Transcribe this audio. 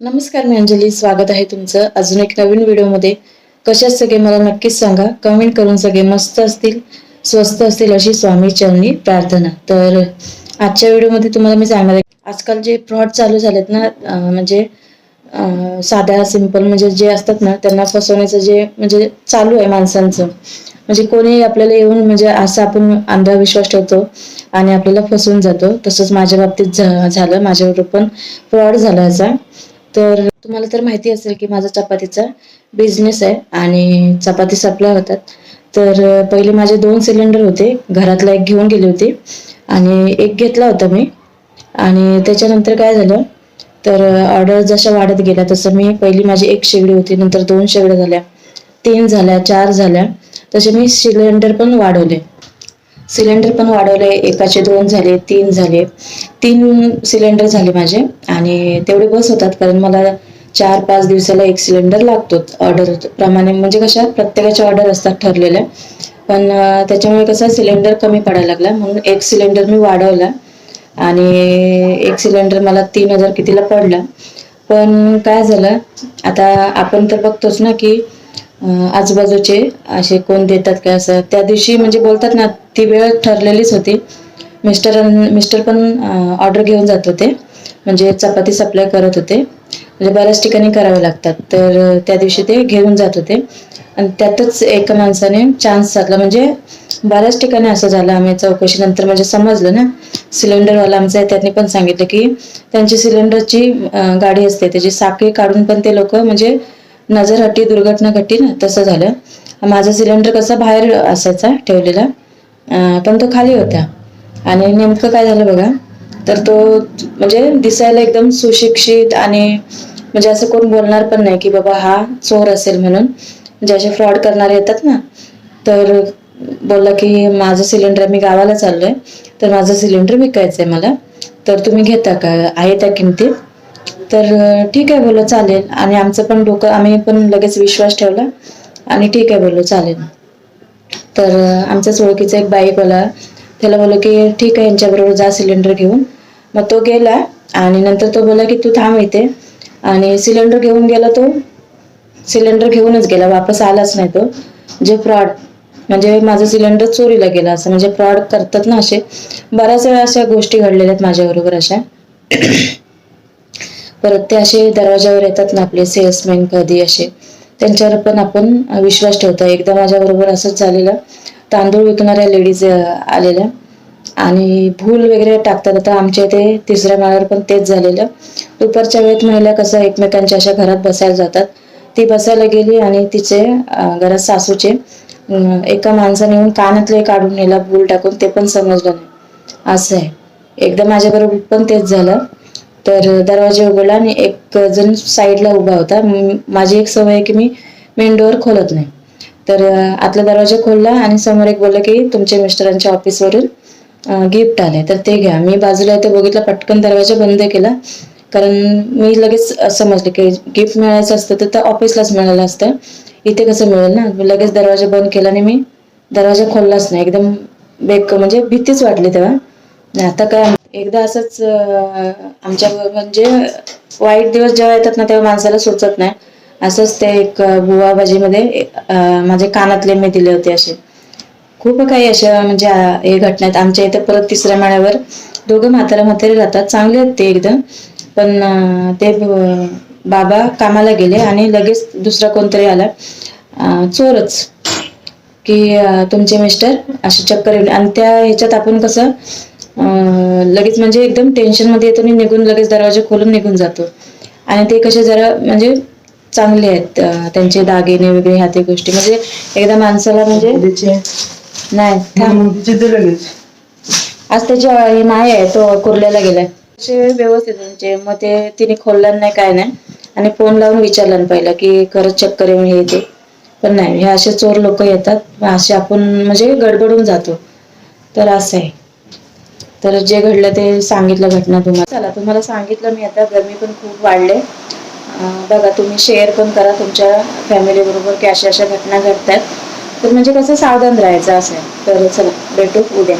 नमस्कार मी अंजली स्वागत आहे तुमचं अजून एक नवीन व्हिडिओमध्ये. कशात सगळे मला नक्कीच सांगा. कमेंट करून सगळे मस्त असतील स्वस्त असतील अशी स्वामी चरणी प्रार्थना. तर आजच्या व्हिडिओमध्ये तुम्हाला मी सांगणार आहे आजकाल जे फ्रॉड चालू झालेत ना म्हणजे साध्या सिंपल म्हणजे जे असतात ना त्यांना फसवण्याचं जे म्हणजे चालू आहे माणसांचं. म्हणजे कोणी आपल्याला येऊन म्हणजे असं आपण अंधविश्वास ठेवतो आणि आपल्याला फसवून जातो. तसंच माझ्या बाबतीत झालं. माझ्यावर पण फ्रॉड झाला याचा. तर तुम्हाला तर माहिती असेल की माझा चपातीचा बिझनेस आहे आणि चपाती सप्लाय होतात. तर पहिले माझे दोन सिलेंडर होते. घरातला एक घेऊन गेले होते आणि एक घेतला होता मी. आणि त्याच्यानंतर काय झालं? तर ऑर्डर जशा वाढत गेल्या तसं मी पहिली माझी एक शेगडी होती नंतर दोन शेगड्या झाल्या. तीन झाल्या चार झाल्या. तसे मी सिलेंडर पण वाढवले. सिलेंडर पण वाढवले एकाचे दोन झाले तीन झाले. तीन सिलेंडर झाले माझे आणि तेवढे बस होतात कारण मला चार पाच दिवसाला एक सिलेंडर लागतो ऑर्डर प्रमाणे. म्हणजे कशा प्रत्येकाच्या ऑर्डर असतात ठरलेल्या पण त्याच्यामुळे कसं सिलेंडर कमी पडायला लागला. म्हणून एक सिलेंडर मी वाढवला आणि एक सिलेंडर मला तीन हजार कितीला पडला. पण काय झालं आता आपण तर बघतोच ना की आजूबाजूचे असे कोण देतात काय असं. त्या दिवशी म्हणजे बोलतात ना ती वेळ ठरलेलीच होती. मिस्टर मिस्टर पण ऑर्डर घेऊन जात होते. म्हणजे चपाती सप्लाय करत होते. म्हणजे बऱ्याच ठिकाणी करावे लागतात. तर त्या दिवशी ते घेऊन जात होते. आणि त्यातच एका माणसाने चान्स साधला. म्हणजे बऱ्याच ठिकाणी असं झालं. आम्ही चौकशी नंतर म्हणजे समजलं ना. सिलेंडरवाला आमचा आहे त्यांनी पण सांगितलं की त्यांची सिलेंडरची गाडी असते. त्याची साखळी काढून पण ते लोक म्हणजे नजर हटी दुर्घटना घटी ना तसं झालं. माझा सिलेंडर कसा बाहेर असायचा ठेवलेला पण तो खाली होता. आणि नेमकं काय झालं बघा तर तो म्हणजे दिसायला एकदम सुशिक्षित आणि म्हणजे असं कोण बोलणार पण नाही की बाबा हा चोर असेल म्हणून. म्हणजे असे फ्रॉड करणारे येतात ना तर बोलला की माझं सिलेंडर मी गावाला चाललोय तर माझं सिलेंडर विकायचं आहे मला तर तुम्ही घेता का? आहे त्या किमतीत? तर ठीक आहे बोललो चालेल. आणि आमचं पण डोकं आम्ही पण लगेच विश्वास ठेवला. आणि ठीक आहे बोललो चालेल. तर आमच्याच ओळखीचा एक बाईकवाला त्याला बोललो की ठीक आहे यांच्याबरोबर जा सिलेंडर घेऊन. मग तो गेला आणि नंतर तो बोला की तू थांब इथे. आणि सिलेंडर घेऊन गेला तो. सिलेंडर घेऊनच गेला वापस आलाच नाही तो. जे फ्रॉड म्हणजे माझं सिलेंडर चोरीला गेला असं म्हणजे फ्रॉड करतात ना असे. बऱ्याच वेळा अशा गोष्टी घडलेल्या आहेत माझ्याबरोबर अशा. परत ते असे दरवाजावर येतात ना आपले सेल्समॅन कधी असे त्यांच्यावर पण आपण विश्वास ठेवतो. एकदा माझ्याबरोबर असंच झालेलं. तांदूळ विकणाऱ्या लेडीज आलेल्या. आणि भूल वगैरे टाकतात. आता आमच्या इथे तिसऱ्या माळ्यावर पण तेच झालेलं. दुपारच्या वेळेत महिला कसं एकमेकांच्या अशा घरात बसायला जातात. ती बसायला गेली आणि तिचे घरात सासूचे एका माणसाने येऊन कानातले काढून नेला भूल टाकून. ते पण समजलं नाही. असं आहे. एकदा माझ्याबरोबर पण तेच झालं. तर दरवाजा उघडला आणि एक जण साईडला उभा होता. माझी एक सवय आहे की मी मेन डोअर खोलत नाही. तर आतला दरवाजा खोलला आणि समोर एक बोललं की तुमच्या मिस्टरांच्या ऑफिसवरून गिफ्ट आले तर ते घ्या. मी बाजूला ते बघितलं पटकन दरवाजा बंद केला. कारण मी लगेच समजले की गिफ्ट मिळायचं असतं तर ते ऑफिसलाच मिळालं असतं. इथे कसं मिळेल ना? लगेच दरवाजा बंद केला आणि मी दरवाजा खोललाच नाही. एकदम बेक म्हणजे भीतीच वाटली तेव्हा. आता काय एकदा असंच आमच्या म्हणजे वाईट दिवस जेव्हा येतात ना तेव्हा माणसाला सुचत नाही. असंच ते एक बुवा भाजीमध्ये माझे कानातले मी दिले होते असे. खूप काही अशा म्हणजे हे घटना आहेत. आमच्या इथे परत तिसऱ्या माळ्यावर दोघं म्हातारा म्हातारे राहतात. चांगले आहेत ते एकदम. पण ते बाबा कामाला गेले आणि लगेच दुसरा कोणतरी आला. चोरच. की तुमचे मिस्टर असे चक्कर येऊन आणि त्या ह्याच्यात आपण कसं लगेच म्हणजे एकदम टेन्शनमध्ये येतो आणि निघून लगेच दरवाजा खोलून निघून जातो. आणि ते कसे जरा म्हणजे चांगले आहेत त्यांचे दागिने वगैरे ह्या ते गोष्टी. म्हणजे एकदा माणसाला म्हणजे नाही. आज त्याची हे नाही आहे तो कुर्ल्याला गेलाय. असे व्यवस्थित म्हणजे मग ते तिने खोललं नाही काय नाही. आणि फोन लावून विचारलं पहिला की खरंच चक्कर येऊन हे ते. पण नाही हे असे चोर लोक येतात असे आपण म्हणजे गडबडून जातो. तर असं आहे. तर जे घडलं ते सांगितलं घटना तुम्हाला. चला तुम्हाला सांगितलं मी आता. गरमी पण खूप वाढले. बघा तुम्ही शेअर पण करा. तुमच्या फॅमिली बरोबर की अशा अशा घटना घडतात. तर म्हणजे कसं सावधान राहायचं असं तर चला भेटू उद्या.